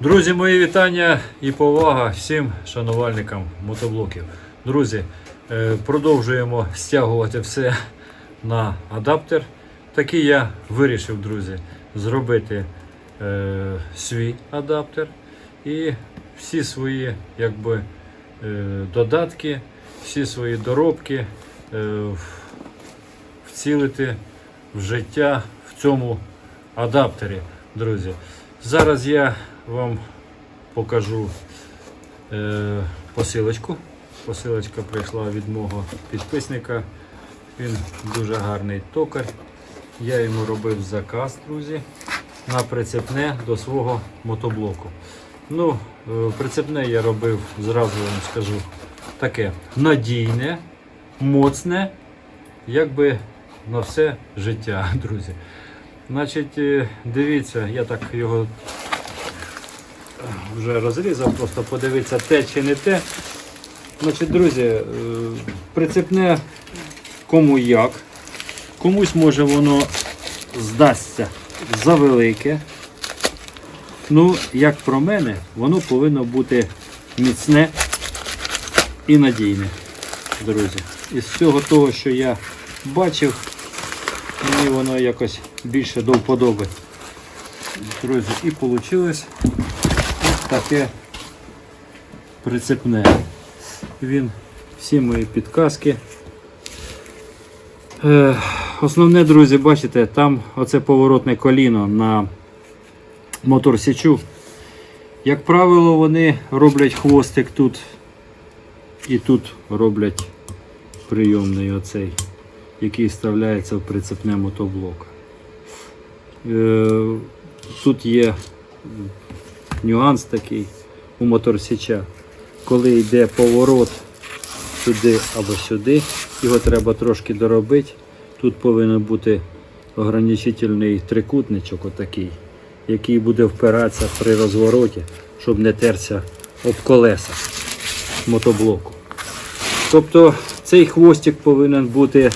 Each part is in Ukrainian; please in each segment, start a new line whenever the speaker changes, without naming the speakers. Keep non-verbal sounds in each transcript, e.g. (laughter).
Друзі, мої вітання і повага всім шанувальникам мотоблоків. Друзі, е, продовжуємо стягувати все на адаптер. Такий я вирішив, друзі, зробити е, свій адаптер і всі свої якби, е, додатки, всі свої доробки е, вцілити в життя в цьому адаптері, друзі. Зараз я вам покажу е, посилочку. Посилочка прийшла від мого підписника. Він дуже гарний токар. Я йому робив заказ, друзі, на прицепне до свого мотоблоку. Ну, е, прицепне я робив, зразу вам скажу, таке надійне, моцне, якби на все життя, (laughs) друзі. Значить, е, дивіться, я так його вже розрізав, просто подивитися те чи не те. Значить, друзі, е, прицепне кому як. Комусь може воно здасться завелике. Ну, як про мене, воно повинно бути міцне і надійне, друзі. Із всього того, що я бачив, мені воно якось більше до вподоби. Друзі, і вийшло таке прицепне. Він всі мої підказки. Е, основне, друзі, бачите, там оце поворотне коліно на мотор січу. Як правило, вони роблять хвостик тут і тут роблять прийомний оцей, який вставляється в прицепне мотоблок. Е, тут є нюанс такий у моторсіча. Коли йде поворот сюди або сюди, його треба трошки доробити. Тут повинен бути ограничительний трикутничок отакий, який буде впиратися при розвороті, щоб не терся об колеса мотоблоку. Тобто цей хвостик повинен бути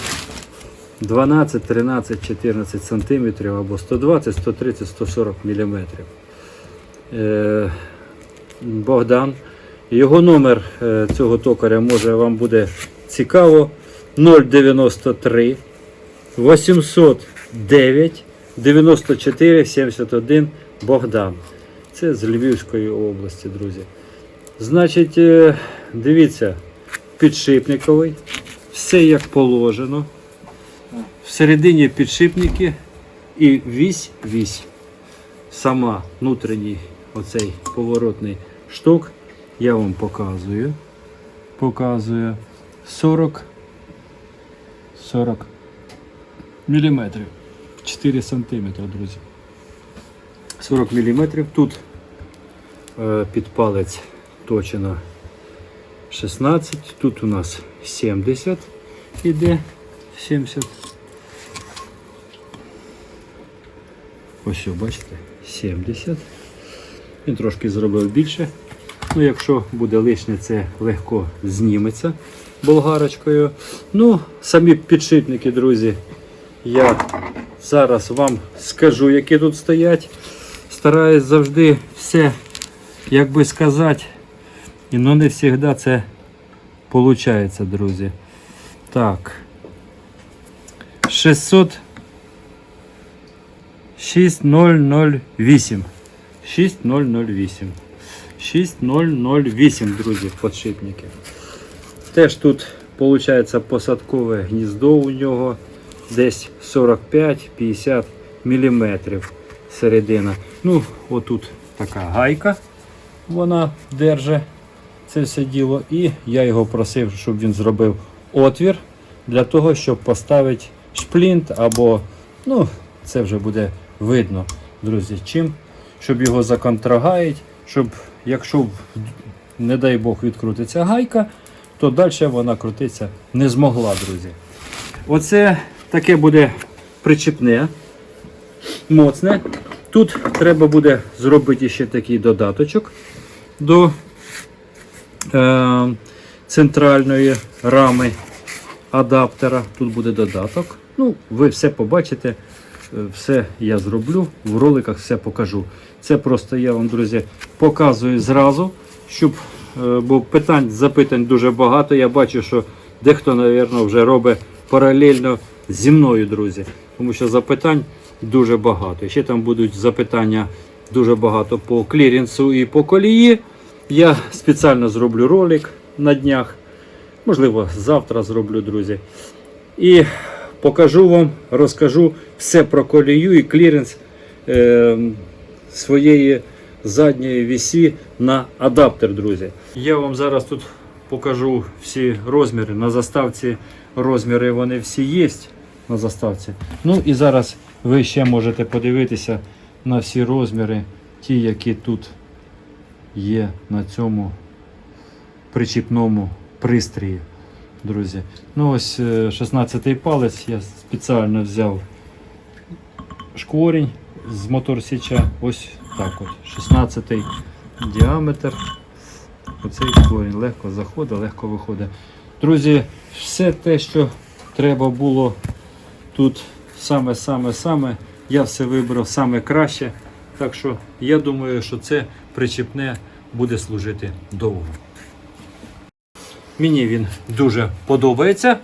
12, 13, 14 см або 120, 130, 140 мм. Е, Богдан. Його номер е, цього токаря може вам буде цікаво. 093 809 94 71 Богдан. Це з Львівської області, друзі. Значить, е, дивіться, підшипниковий. Все як положено. Всередині підшипники і вісь вісь. Сама внутрішній оцей поворотний шток я вам показую. Показую 40 40 міліметрів. 4 сантиметри, друзі. 40 міліметрів. Тут е, під палець точено 16, тут у нас 70 іде 70. Ось, бачите, 70. Він трошки зробив більше. Ну, якщо буде лишнє, це легко зніметься болгарочкою. Ну, самі підшипники, друзі, я зараз вам скажу, які тут стоять. Стараюсь завжди все, як би сказати, і ну не завжди це виходить, друзі. Так. 600 6008. 6008. 6008, друзі, подшипники. Теж тут виходить посадкове гніздо у нього десь 45-50 мм середина. Ну, отут така гайка, вона держить це все діло. І я його просив, щоб він зробив отвір для того, щоб поставити шплінт або, ну, це вже буде видно, друзі, чим, щоб його законтрагають, щоб якщо, не дай Бог, відкрутиться гайка, то далі вона крутитися не змогла, друзі. Оце таке буде причіпне, моцне. Тут треба буде зробити ще такий додаточок до е, центральної рами адаптера. Тут буде додаток. Ну, ви все побачите все я зроблю, в роликах все покажу. Це просто я вам, друзі, показую зразу, щоб, е, бо питань, запитань дуже багато. Я бачу, що дехто, мабуть, вже робить паралельно зі мною, друзі. Тому що запитань дуже багато. Ще там будуть запитання дуже багато по клірінсу і по колії. Я спеціально зроблю ролик на днях. Можливо, завтра зроблю, друзі. І покажу вам, розкажу все про колію і кліренс е, своєї задньої вісі на адаптер, друзі. Я вам зараз тут покажу всі розміри. На заставці розміри вони всі є на заставці. Ну і зараз ви ще можете подивитися на всі розміри, ті, які тут є на цьому причіпному пристрої, друзі. Ну ось 16-й палець я спеціально взяв шкворінь з моторсіча. Ось так от. 16-й діаметр. Оцей шкворінь легко заходить, легко виходить. Друзі, все те, що треба було тут саме-саме-саме, я все вибрав саме краще. Так що я думаю, що це причіпне буде служити довго. Мені він дуже подобається.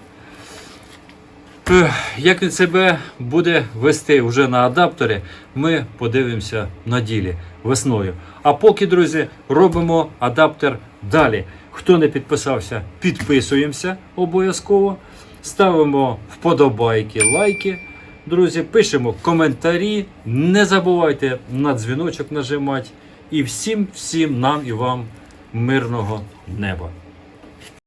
Як він себе буде вести вже на адапторі, ми подивимося на ділі весною. А поки, друзі, робимо адаптер далі. Хто не підписався, підписуємося обов'язково. Ставимо вподобайки, лайки. Друзі, пишемо коментарі. Не забувайте на дзвіночок нажимати. І всім, всім нам і вам мирного неба.